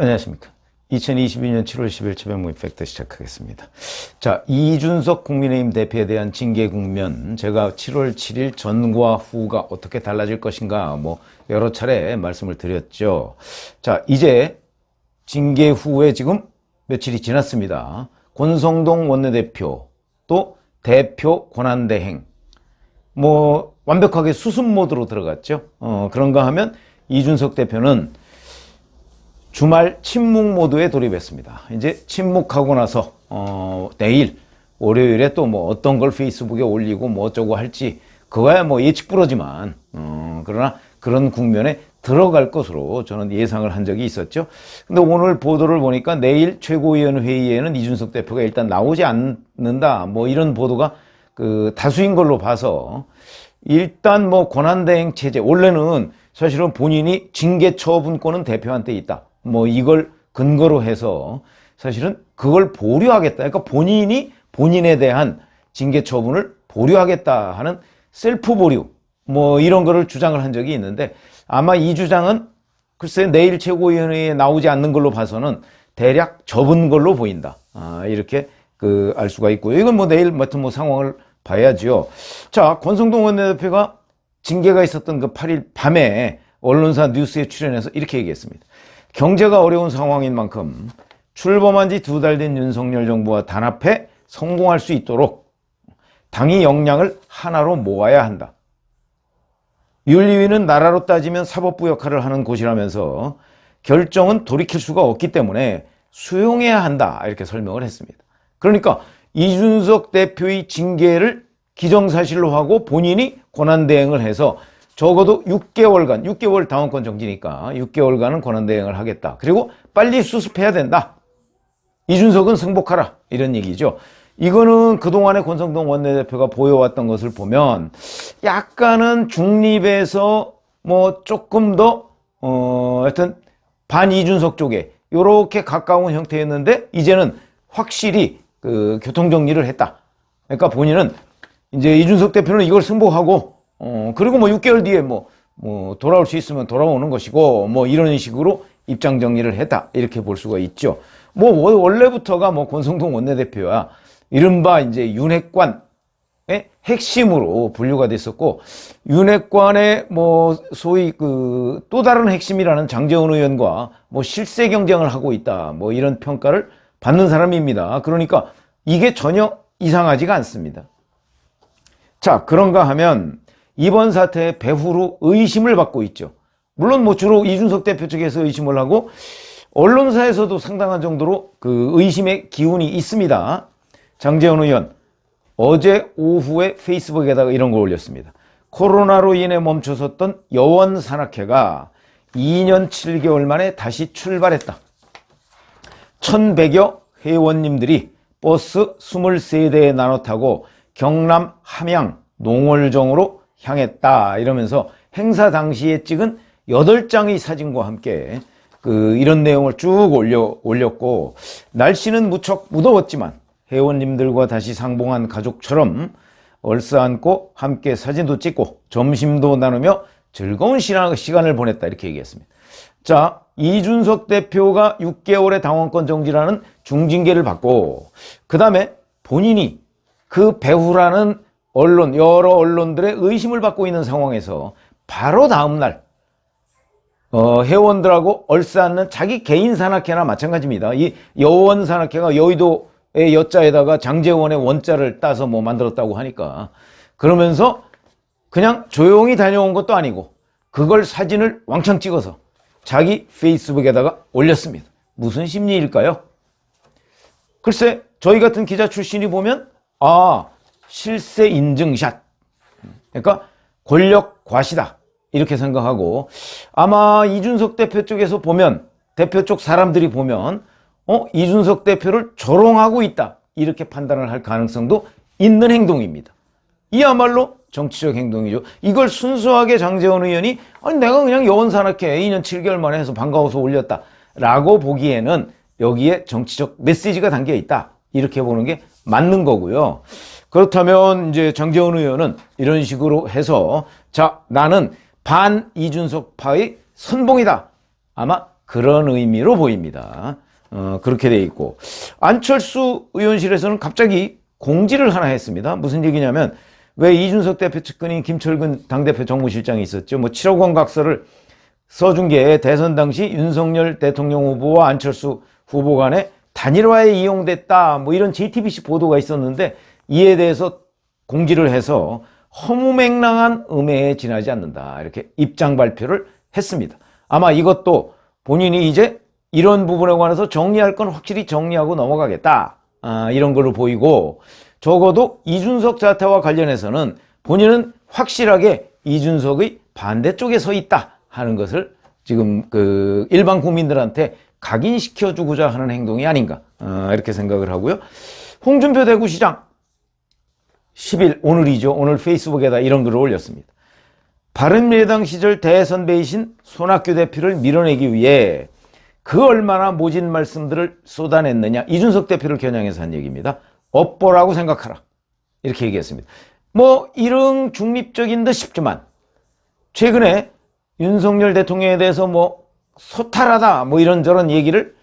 안녕하십니까. 2022년 7월 10일 최병무 이펙트 시작하겠습니다. 자, 이준석 국민의힘 대표에 대한 징계 국면, 제가 7월 7일 전과 후가 어떻게 달라질 것인가, 뭐, 여러 차례 말씀을 드렸죠. 자, 이제 징계 후에 지금 며칠이 지났습니다. 권성동 원내대표, 또 대표 권한대행, 뭐, 완벽하게 수습 모드로 들어갔죠. 어, 그런가 하면 이준석 대표는 주말 침묵 모드에 돌입했습니다. 이제 침묵하고 나서 어, 내일 월요일에 또 뭐 어떤 걸 페이스북에 올리고 뭐 어쩌고 할지 그거야 뭐 예측 불허지만 어, 그러나 그런 국면에 들어갈 것으로 저는 예상을 한 적이 있었죠. 근데 오늘 보도를 보니까 내일 최고위원 회의에는 이준석 대표가 일단 나오지 않는다. 뭐 이런 보도가 그 다수인 걸로 봐서 일단 뭐 권한대행 체제 원래는 사실은 본인이 징계 처분권은 대표한테 있다. 뭐 이걸 근거로 해서 사실은 그걸 보류하겠다. 그러니까 본인이 본인에 대한 징계 처분을 보류하겠다 하는 셀프 보류 뭐 이런 거를 주장을 한 적이 있는데 아마 이 주장은 글쎄 내일 최고위원회에 나오지 않는 걸로 봐서는 대략 접은 걸로 보인다. 아, 이렇게 그 알 수가 있고요. 이건 뭐 내일 맡은 뭐 상황을 봐야지요. 자, 권성동 원내대표가 징계가 있었던 그 8일 밤에 언론사 뉴스에 출연해서 이렇게 얘기했습니다. 경제가 어려운 상황인 만큼 출범한 지 두 달 된 윤석열 정부와 단합해 성공할 수 있도록 당이 역량을 하나로 모아야 한다. 윤리위는 나라로 따지면 사법부 역할을 하는 곳이라면서 결정은 돌이킬 수가 없기 때문에 수용해야 한다. 이렇게 설명을 했습니다. 그러니까 이준석 대표의 징계를 기정사실로 하고 본인이 권한대행을 해서 적어도 6개월간, 6개월 당원권 정지니까 6개월간은 권한대행을 하겠다. 그리고 빨리 수습해야 된다. 이준석은 승복하라. 이런 얘기죠. 이거는 그동안의 권성동 원내대표가 보여왔던 것을 보면 약간은 중립에서 뭐 조금 더, 어, 하여튼 반 이준석 쪽에 요렇게 가까운 형태였는데 이제는 확실히 그 교통정리를 했다. 그러니까 본인은 이제 이준석 대표는 이걸 승복하고 어, 그리고 뭐 6개월 뒤에 뭐, 뭐, 돌아올 수 있으면 돌아오는 것이고, 뭐, 이런 식으로 입장 정리를 했다. 이렇게 볼 수가 있죠. 뭐, 원래부터가 뭐, 권성동 원내대표야, 이른바 이제 윤핵관의 핵심으로 분류가 됐었고, 윤핵관의 뭐, 소위 그, 또 다른 핵심이라는 장재원 의원과 뭐, 실세 경쟁을 하고 있다. 뭐, 이런 평가를 받는 사람입니다. 그러니까 이게 전혀 이상하지가 않습니다. 자, 그런가 하면, 이번 사태의 배후로 의심을 받고 있죠. 물론 뭐 주로 이준석 대표 쪽에서 의심을 하고 언론사에서도 상당한 정도로 그 의심의 기운이 있습니다. 장재원 의원 어제 오후에 페이스북에다가 이런 걸 올렸습니다. 코로나로 인해 멈춰섰던 여원 산악회가 2년 7개월 만에 다시 출발했다. 1100여 회원님들이 버스 23대에 나눠 타고 경남 함양 농월정으로 향했다 이러면서 행사 당시에 찍은 8장의 사진과 함께 그 이런 내용을 쭉 올려 올렸고 날씨는 무척 무더웠지만 회원님들과 다시 상봉한 가족처럼 얼싸안고 함께 사진도 찍고 점심도 나누며 즐거운 시간을 보냈다 이렇게 얘기했습니다. 자, 이준석 대표가 6개월의 당원권 정지라는 중징계를 받고 그 다음에 본인이 그 배후라는 언론, 여러 언론들의 의심을 받고 있는 상황에서 바로 다음날 어, 회원들하고 얼싸안는 자기 개인 산악회나 마찬가지입니다. 이 여원 산악회가 여의도의 여자에다가 장재원의 원자를 따서 뭐 만들었다고 하니까 그러면서 그냥 조용히 다녀온 것도 아니고 그걸 사진을 왕창 찍어서 자기 페이스북에다가 올렸습니다. 무슨 심리일까요? 글쎄, 저희 같은 기자 출신이 보면 아, 실세 인증샷. 그러니까 권력 과시다. 이렇게 생각하고 아마 이준석 대표 쪽에서 보면 대표 쪽 사람들이 보면 어, 이준석 대표를 조롱하고 있다. 이렇게 판단을 할 가능성도 있는 행동입니다. 이야말로 정치적 행동이죠. 이걸 순수하게 장재원 의원이 아니 내가 그냥 여원산악회 2년 7개월 만에 해서 반가워서 올렸다. 라고 보기에는 여기에 정치적 메시지가 담겨 있다. 이렇게 보는 게 맞는 거고요. 그렇다면 이제 장재원 의원은 이런 식으로 해서 자 나는 반 이준석파의 선봉이다. 아마 그런 의미로 보입니다. 어, 그렇게 돼 있고 안철수 의원실에서는 갑자기 공지를 하나 했습니다. 무슨 얘기냐면 왜 이준석 대표 측근인 김철근 당대표 정무실장이 있었죠. 뭐 7억 원 각서를 써준 게 대선 당시 윤석열 대통령 후보와 안철수 후보 간에 단일화에 이용됐다. 뭐 이런 JTBC 보도가 있었는데 이에 대해서 공지를 해서 허무맹랑한 음해에 지나지 않는다. 이렇게 입장 발표를 했습니다. 아마 이것도 본인이 이제 이런 부분에 관해서 정리할 건 확실히 정리하고 넘어가겠다. 아, 이런 걸로 보이고 적어도 이준석 자태와 관련해서는 본인은 확실하게 이준석의 반대쪽에 서 있다 하는 것을 지금 그 일반 국민들한테 각인시켜 주고자 하는 행동이 아닌가 어, 이렇게 생각을 하고요. 홍준표 대구시장 10일 오늘이죠. 오늘 페이스북에다 이런 글을 올렸습니다. 바른미래당 시절 대선배이신 손학규 대표를 밀어내기 위해 그 얼마나 모진 말씀들을 쏟아냈느냐 이준석 대표를 겨냥해서 한 얘기입니다. 업보라고 생각하라 이렇게 얘기했습니다. 뭐 이런 중립적인 듯 싶지만 최근에 윤석열 대통령에 대해서 뭐 소탈하다 뭐 이런저런 얘기를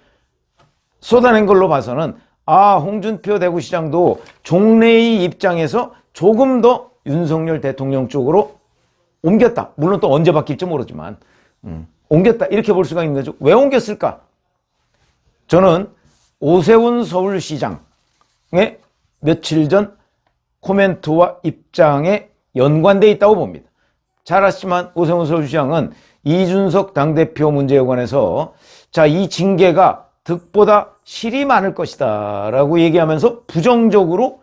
쏟아낸 걸로 봐서는 아 홍준표 대구시장도 종래의 입장에서 조금 더 윤석열 대통령 쪽으로 옮겼다. 물론 또 언제 바뀔지 모르지만 음, 옮겼다 이렇게 볼 수가 있는 거죠. 왜 옮겼을까? 저는 오세훈 서울시장의 며칠 전 코멘트와 입장에 연관돼 있다고 봅니다. 잘 아시지만 오세훈 서울시장은 이준석 당대표 문제에 관해서 자, 이 징계가 득보다 실이 많을 것이다 라고 얘기하면서 부정적으로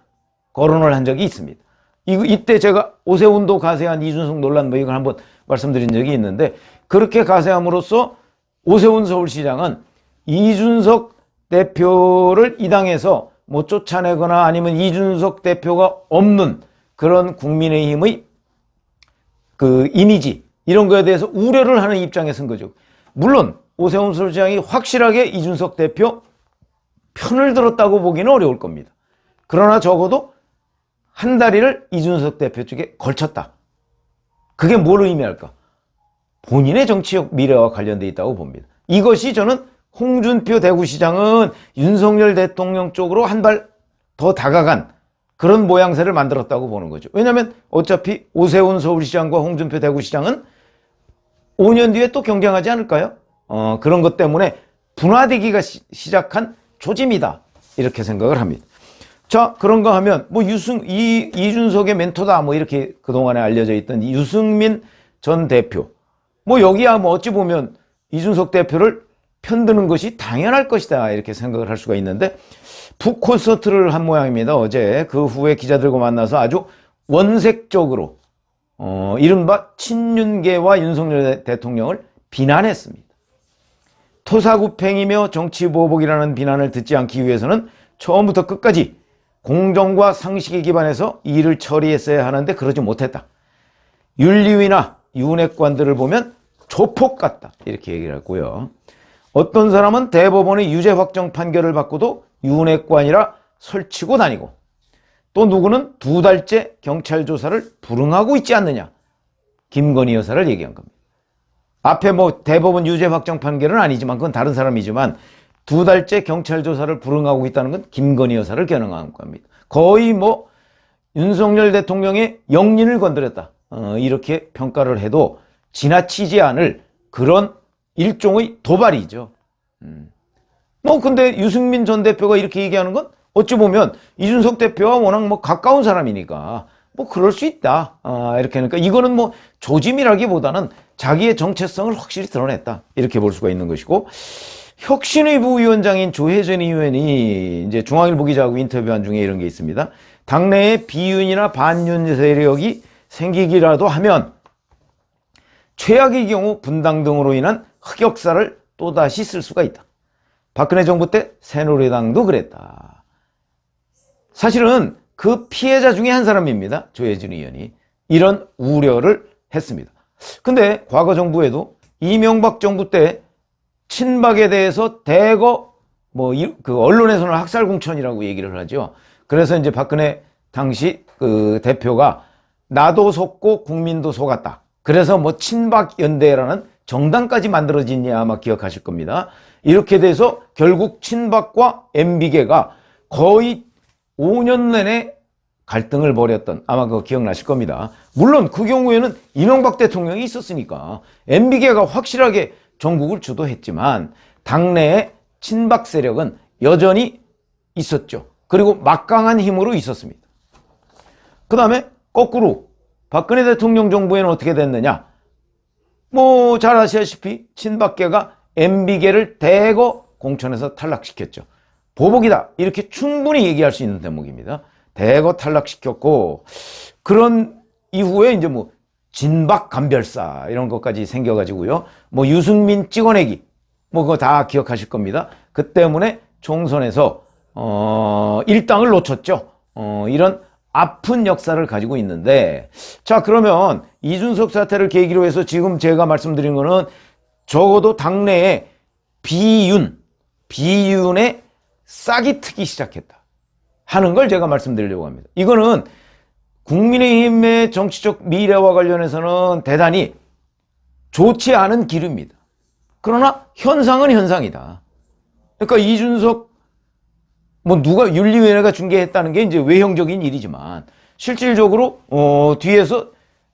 거론을 한 적이 있습니다. 이, 이때 제가 오세훈도 가세한 이준석 논란 뭐 이걸 한번 말씀드린 적이 있는데 그렇게 가세함으로써 오세훈 서울시장은 이준석 대표를 이 당에서 뭐 쫓아내거나 아니면 이준석 대표가 없는 그런 국민의힘의 그 이미지 이런 거에 대해서 우려를 하는 입장에 선 거죠. 물론 오세훈 서울시장이 확실하게 이준석 대표 편을 들었다고 보기는 어려울 겁니다. 그러나 적어도 한 다리를 이준석 대표 쪽에 걸쳤다. 그게 뭘 의미할까? 본인의 정치적 미래와 관련돼 있다고 봅니다. 이것이 저는 홍준표 대구시장은 윤석열 대통령 쪽으로 한 발 더 다가간 그런 모양새를 만들었다고 보는 거죠. 왜냐하면 어차피 오세훈 서울시장과 홍준표 대구시장은 5년 뒤에 또 경쟁하지 않을까요? 어, 그런 것 때문에 분화되기가 시, 시작한 조짐이다. 이렇게 생각을 합니다. 자, 그런가 하면, 뭐, 유승, 이, 이준석의 멘토다. 뭐, 이렇게 그 동안에 알려져 있던 유승민 전 대표. 뭐, 여기야 뭐, 어찌 보면 이준석 대표를 편드는 것이 당연할 것이다. 이렇게 생각을 할 수가 있는데, 북 콘서트를 한 모양입니다. 어제 그 후에 기자들과 만나서 아주 원색적으로, 어, 이른바 친윤계와 윤석열 대통령을 비난했습니다. 토사구팽이며 정치보복이라는 비난을 듣지 않기 위해서는 처음부터 끝까지 공정과 상식에 기반해서 일을 처리했어야 하는데 그러지 못했다. 윤리위나 윤핵관들을 보면 조폭 같다. 이렇게 얘기를 했고요. 어떤 사람은 대법원의 유죄 확정 판결을 받고도 윤핵관이라 설치고 다니고 또 누구는 두 달째 경찰 조사를 불응하고 있지 않느냐. 김건희 여사를 얘기한 겁니다. 앞에 뭐 대법원 유죄 확정 판결은 아니지만 그건 다른 사람이지만 두 달째 경찰 조사를 불응하고 있다는 건 김건희 여사를 겨냥한 겁니다. 거의 뭐 윤석열 대통령의 영린을 건드렸다. 어, 이렇게 평가를 해도 지나치지 않을 그런 일종의 도발이죠. 음. 뭐 근데 유승민 전 대표가 이렇게 얘기하는 건 어찌 보면 이준석 대표와 워낙 뭐 가까운 사람이니까 뭐 그럴 수 있다. 아, 이렇게 하니까 이거는 뭐 조짐이라기보다는 자기의 정체성을 확실히 드러냈다. 이렇게 볼 수가 있는 것이고 혁신의 부위원장인 조혜전 의원이 이제 중앙일보 기자하고 인터뷰한 중에 이런 게 있습니다. 당내에 비윤이나 반윤 세력이 생기기라도 하면 최악의 경우 분당 등으로 인한 흑역사를 또다시 쓸 수가 있다. 박근혜 정부 때 새누리당도 그랬다. 사실은 그 피해자 중에 한 사람입니다. 조혜진 의원이. 이런 우려를 했습니다. 근데 과거 정부에도 이명박 정부 때 친박에 대해서 대거 뭐 그 언론에서는 학살 공천이라고 얘기를 하죠. 그래서 이제 박근혜 당시 그 대표가 나도 속고 국민도 속았다. 그래서 뭐 친박 연대라는 정당까지 만들어지냐 아마 기억하실 겁니다. 이렇게 돼서 결국 친박과 MB계가 거의 5년 내내 갈등을 벌였던 아마 그거 기억나실 겁니다. 물론 그 경우에는 이명박 대통령이 있었으니까 MB계가 확실하게 전국을 주도했지만 당내에 친박 세력은 여전히 있었죠. 그리고 막강한 힘으로 있었습니다. 그 다음에 거꾸로 박근혜 대통령 정부에는 어떻게 됐느냐? 뭐 잘 아시다시피 친박계가 MB계를 대거 공천에서 탈락시켰죠. 보복이다 이렇게 충분히 얘기할 수 있는 대목입니다. 대거 탈락시켰고 그런 이후에 이제 뭐 진박 감별사 이런 것까지 생겨가지고요. 뭐 유승민 찍어내기 뭐 그거 다 기억하실 겁니다. 그 때문에 총선에서 어 일당을 놓쳤죠. 어 이런 아픈 역사를 가지고 있는데 자 그러면 이준석 사태를 계기로 해서 지금 제가 말씀드린 거는 적어도 당내에 비윤 비윤의 싹이 트기 시작했다 하는 걸 제가 말씀드리려고 합니다. 이거는 국민의힘의 정치적 미래와 관련해서는 대단히 좋지 않은 기류입니다. 그러나 현상은 현상이다. 그러니까 이준석 뭐 누가 윤리위원회가 중계했다는 게 이제 외형적인 일이지만 실질적으로 어 뒤에서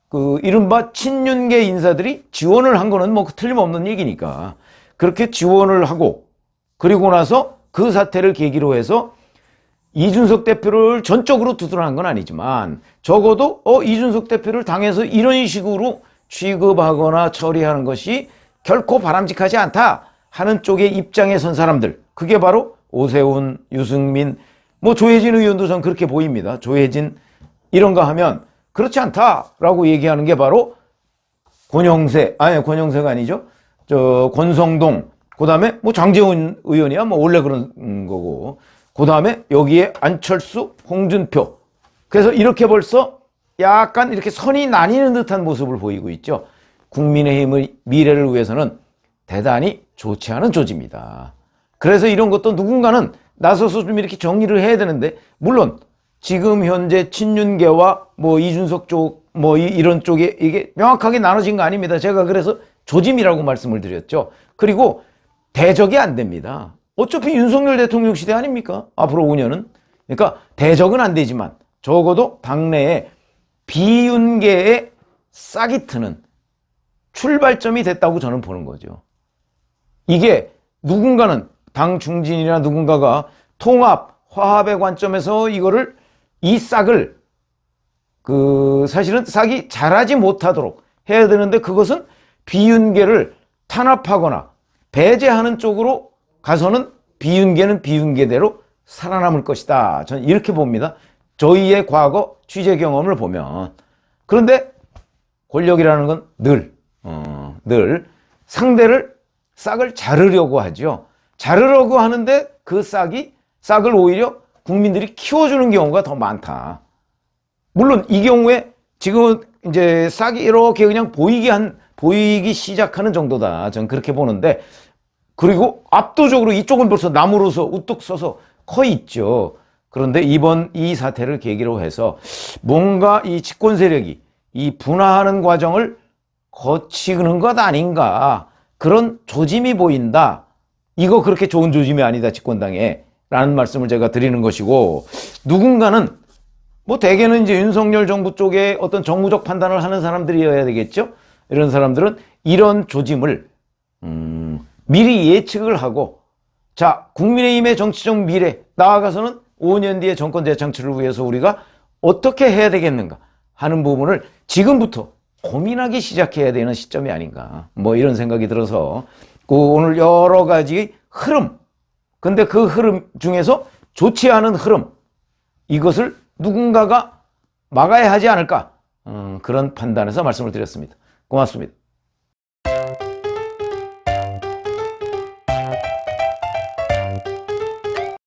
그 이른바 친윤계 인사들이 지원을 한 거는 뭐 틀림없는 얘기니까 그렇게 지원을 하고 그리고 나서 그 사태를 계기로 해서 이준석 대표를 전적으로 두둔한 건 아니지만 적어도 어 이준석 대표를 당해서 이런 식으로 취급하거나 처리하는 것이 결코 바람직하지 않다 하는 쪽의 입장에 선 사람들 그게 바로 오세훈, 유승민, 뭐 조혜진 의원도 전 그렇게 보입니다. 조혜진 이런 거 하면 그렇지 않다라고 얘기하는 게 바로 권영세 아니 권영세가 아니죠. 저 권성동 그다음에 뭐 장재훈 의원이야 뭐 원래 그런 거고 그 다음에 여기에 안철수, 홍준표 그래서 이렇게 벌써 약간 이렇게 선이 나뉘는 듯한 모습을 보이고 있죠. 국민의힘의 미래를 위해서는 대단히 좋지 않은 조지입니다. 그래서 이런 것도 누군가는 나서서 좀 이렇게 정리를 해야 되는데 물론 지금 현재 친윤계와 뭐 이준석 쪽 뭐 이런 쪽에 이게 명확하게 나눠진 거 아닙니다. 제가 그래서 조짐이라고 말씀을 드렸죠. 그리고 대적이 안 됩니다. 어차피 윤석열 대통령 시대 아닙니까? 앞으로 5년은. 그러니까 대적은 안 되지만 적어도 당내에 비윤계의 싹이 트는 출발점이 됐다고 저는 보는 거죠. 이게 누군가는 당 중진이나 누군가가 통합, 화합의 관점에서 이거를 이 싹을 그 사실은 싹이 자라지 못하도록 해야 되는데 그것은 비윤계를 탄압하거나 배제하는 쪽으로 가서는 비윤계는 비윤계대로 살아남을 것이다. 저는 이렇게 봅니다. 저희의 과거 취재 경험을 보면 그런데 권력이라는 건 늘, 어, 늘 상대를 싹을 자르려고 하죠. 자르려고 하는데 그 싹이 싹을 오히려 국민들이 키워주는 경우가 더 많다. 물론 이 경우에 지금 이제 싹이 이렇게 그냥 보이게 한 보이기 시작하는 정도다. 전 그렇게 보는데 그리고 압도적으로 이쪽은 벌써 나무로서 우뚝 서서 커 있죠. 그런데 이번 이 사태를 계기로 해서 뭔가 이 집권 세력이 이 분화하는 과정을 거치는 것 아닌가 그런 조짐이 보인다. 이거 그렇게 좋은 조짐이 아니다 집권당에 라는 말씀을 제가 드리는 것이고 누군가는 뭐 대개는 이제 윤석열 정부 쪽에 어떤 정무적 판단을 하는 사람들이어야 되겠죠. 이런 사람들은 이런 조짐을 음, 미리 예측을 하고 자 국민의힘의 정치적 미래 나아가서는 5년 뒤에 정권 재창출을 위해서 우리가 어떻게 해야 되겠는가 하는 부분을 지금부터 고민하기 시작해야 되는 시점이 아닌가 뭐 이런 생각이 들어서 그 오늘 여러 가지 흐름 근데 그 흐름 중에서 좋지 않은 흐름 이것을 누군가가 막아야 하지 않을까 음, 그런 판단에서 말씀을 드렸습니다. 고맙습니다.